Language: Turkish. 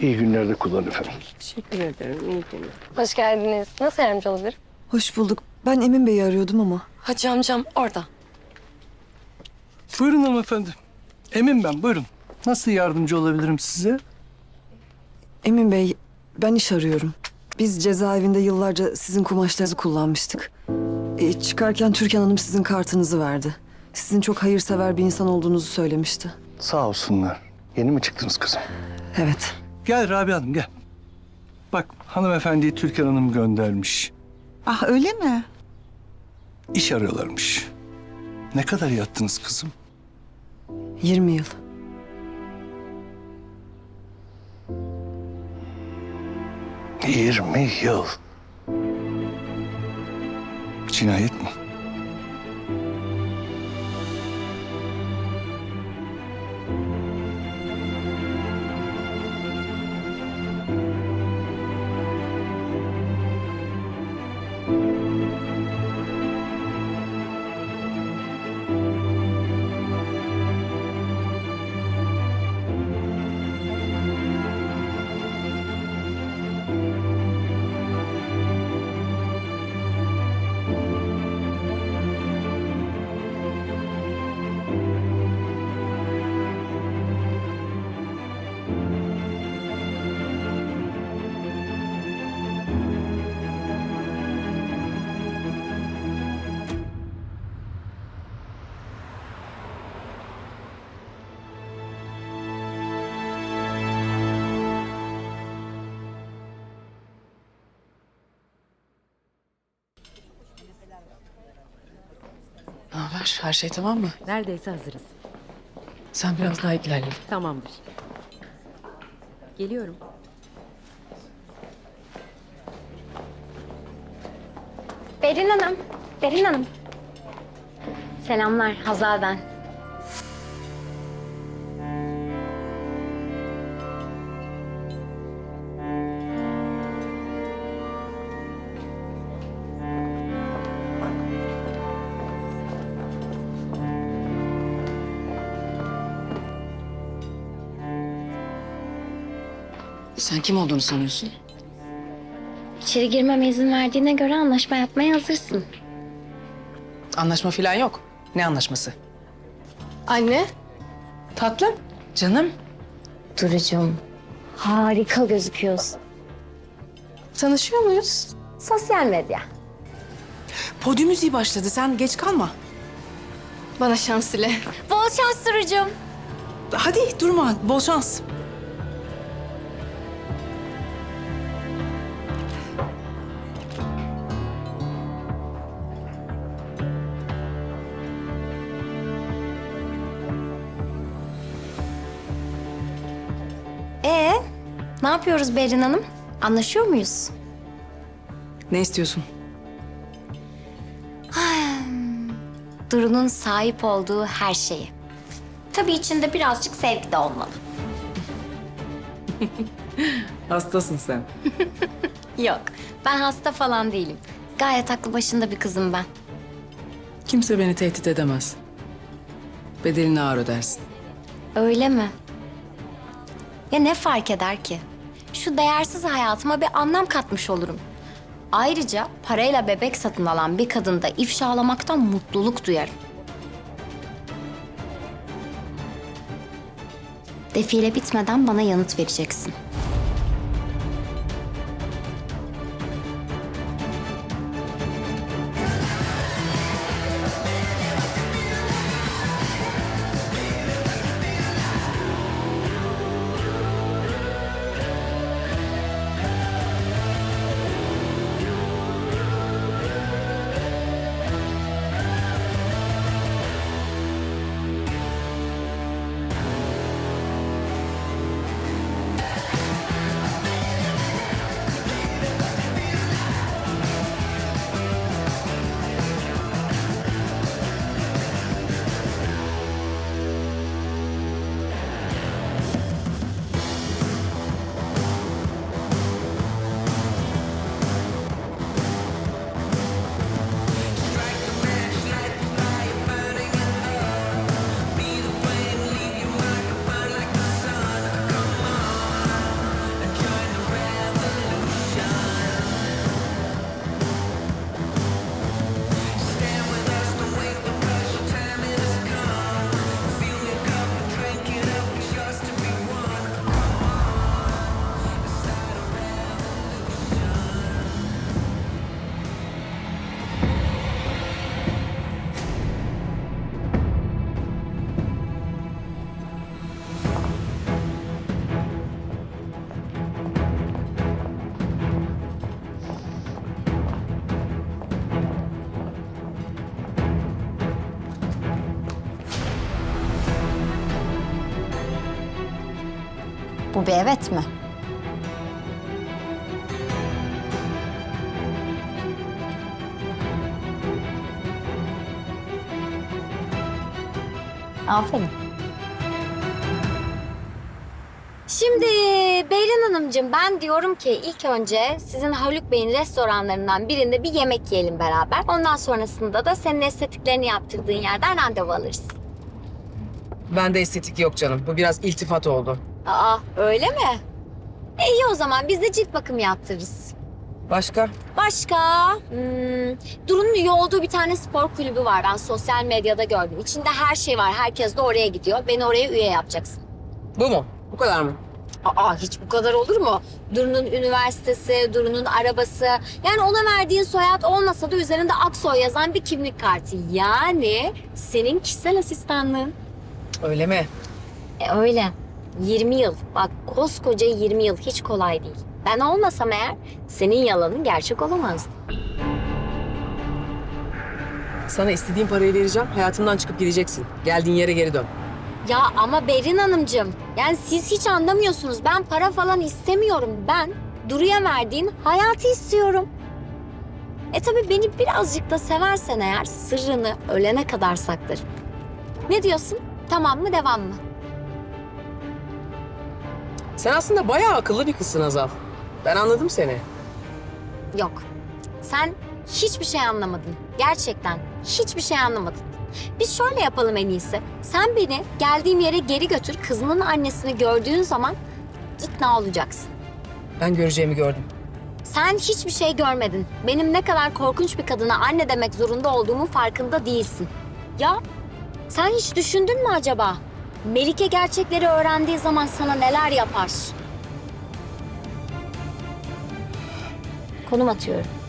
İyi günlerde kullan efendim. Teşekkür ederim. İyi günler. Hoş geldiniz. Nasıl yardımcı olabilirim? Hoş bulduk. Ben Emin Bey'i arıyordum ama. Hacı amcam orada. Buyurun hanımefendi. Emin ben buyurun. Nasıl yardımcı olabilirim size? Emin Bey, ben iş arıyorum. Biz cezaevinde yıllarca sizin kumaşlarınızı kullanmıştık. E, çıkarken Türkan Hanım sizin kartınızı verdi. Sizin çok hayırsever bir insan olduğunuzu söylemişti. Sağ olsunlar. Yeni mi çıktınız kızım? Evet. Gel Rabia Hanım gel. Bak hanımefendiyi Türkan Hanım göndermiş. Ah öyle mi? İş arıyorlarmış. Ne kadar yattınız kızım? 20 yıl. Yirmi yıl. Cinayet mi? Haber? Her şey tamam mı? Neredeyse hazırız. Sen biraz daha ilerle. Tamamdır. Geliyorum. Berin Hanım. Berin Hanım. Selamlar. Hazal ben. Sen kim olduğunu sanıyorsun? İçeri girmeme izin verdiğine göre anlaşma yapmaya hazırsın. Anlaşma falan yok. Ne anlaşması? Anne. Tatlım. Canım. Durucum. Harika gözüküyorsun. Tanışıyor muyuz? Sosyal medya. Podyum müziği başladı. Sen geç kalma. Bana şans dile. Bol şans Durucum. Hadi durma. Bol şans. Ne yapıyoruz Berin Hanım? Anlaşıyor muyuz? Ne istiyorsun? Duru'nun sahip olduğu her şeyi. Tabii içinde birazcık sevgi de olmalı. Hastasın sen. Yok, ben hasta falan değilim. Gayet aklı başında bir kızım ben. Kimse beni tehdit edemez. Bedelini ağır ödersin. Öyle mi? Ya ne fark eder ki? Şu değersiz hayatıma bir anlam katmış olurum. Ayrıca parayla bebek satın alan bir kadında ifşalamaktan mutluluk duyarım. Defile bitmeden bana yanıt vereceksin. Bu bir evet mi? Aferin. Şimdi Beyrin Hanımcığım ben diyorum ki ilk önce sizin Haluk Bey'in restoranlarından birinde bir yemek yiyelim beraber. Ondan sonrasında da senin estetiklerini yaptırdığın yerden randevu alırız. Bende estetik yok canım. Bu biraz iltifat oldu. Aa öyle mi? E, iyi o zaman biz de cilt bakımı yaptırırız. Başka? Başka? Hmm, Duru'nun üye olduğu bir tane spor kulübü var. Ben sosyal medyada gördüm. İçinde her şey var. Herkes de oraya gidiyor. Beni oraya üye yapacaksın. Bu mu? Bu kadar mı? Aa hiç bu kadar olur mu? Duru'nun üniversitesi, Duru'nun arabası. Yani ona verdiğin soyad olmasa da üzerinde Aksoy yazan bir kimlik kartı. Yani senin kişisel asistanlığın. Öyle mi? E öyle. 20 yıl. Bak koskoca 20 yıl hiç kolay değil. Ben olmasam eğer senin yalanın gerçek olamazdı. Sana istediğin parayı vereceğim. Hayatımdan çıkıp gideceksin. Geldiğin yere geri dön. Ya ama Berin Hanımcığım, yani siz hiç anlamıyorsunuz. Ben para falan istemiyorum. Ben Duru'ya verdiğin hayatı istiyorum. E tabii beni birazcık da seversen eğer sırrını ölene kadar saklarım. Ne diyorsun? Tamam mı, devam mı? Sen aslında bayağı akıllı bir kızsın Azal. Ben anladım seni. Yok. Sen hiçbir şey anlamadın. Gerçekten hiçbir şey anlamadın. Biz şöyle yapalım en iyisi. Sen beni geldiğim yere geri götür. Kızının annesini gördüğün zaman ikna olacaksın. Ben göreceğimi gördüm. Sen hiçbir şey görmedin. Benim ne kadar korkunç bir kadına anne demek zorunda olduğumun farkında değilsin. Ya sen hiç düşündün mü acaba? Melike gerçekleri öğrendiği zaman sana neler yapar? Konum atıyorum.